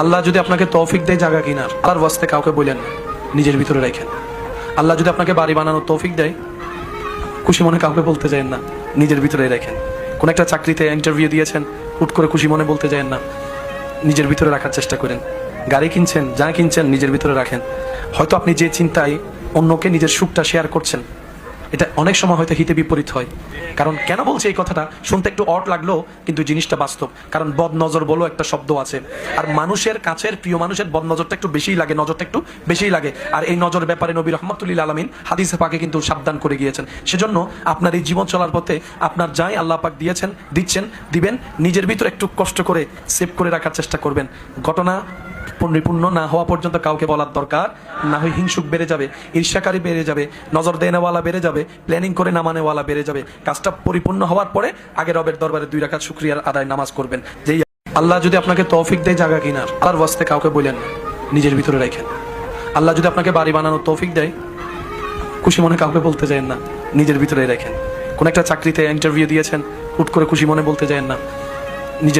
আল্লাহ যদি আপনাকে তৌফিক দেয় জায়গা কিনার, আল্লাহর ওয়াস্তে কাউকে বলেন নিজের ভিতরে রাখেন। আল্লাহ যদি আপনাকে বাড়ি বানানোর তৌফিক দেয়, খুশি মনে কাউকে বলতে যায়েন না, নিজের ভিতরে রাখেন। কোন একটা চাকরিতে ইন্টারভিউ দিয়েছেন, হুট করে খুশি মনে বলতে যায়েন না, নিজের ভিতরে রাখার চেষ্টা করেন। গাড়ি কিনছেন, যা কিনছেন, নিজের ভিতরে রাখেন। হয়তো আপনি যে চিন্তায় অন্যকে নিজের সুখটা শেয়ার করছেন এটা অনেক সময় হয়তো হিতে বিপরীত হয়। কারণ কেন বলছে এই কথাটা? শুনতে একটু অট লাগল, কিন্তু জিনিসটা বাস্তব। কারণ বদ নজর বলো একটা শব্দ আছে। আর মানুষের কাছের প্রিয় মানুষের বদ নজরটা একটু বেশিই লাগে, নজরটা একটু বেশিই লাগে। আর এই নজর ব্যাপারে নবী রহমতুল্লিল আলমিন হাদিসে পাকে কিন্তু সাবধান করে গিয়েছেন। সেজন্য আপনার এই জীবন চলার পথে আপনার যাই আল্লাহ পাক দিয়েছেন, দিচ্ছেন, দিবেন, নিজের ভিতরে একটু কষ্ট করে, সেভ করে রাখার চেষ্টা করবেন। ঘটনা পরিপূর্ণ না হওয়া পর্যন্ত কাউকে বলার দরকার। না হয় হিংসুক বেড়ে যাবে, ঈর্ষাকারী বেড়ে যাবে, নজর দেনেওয়ালা বেড়ে যাবে প্ল্যানিং করে নামানেওয়ালা বেড়ে যাবে। কাজটা পরিপূর্ণ হওয়ার পরে আগে রবের দরবারে দুই রাখাত শুক্রিয়ার আদায় নামাজ করবেন। যেই আল্লাহ যদি আপনাকে তৌফিক দেয় জায়গা কিনার আল্লাহর ওয়াস্তে কাউকে বলেন নিজের ভিতরে রাখেন। আল্লাহ যদি আপনাকে বাড়ি বানানোর তৌফিক দেয়, খুশি মনে কাউকে বলতে যায়েন না, নিজের ভিতরে রাখেন। কোন একটা চাকরিতে ইন্টারভিউ দিয়েছেন, হুট করে খুশি মনে বলতে যায়েন না, নিজের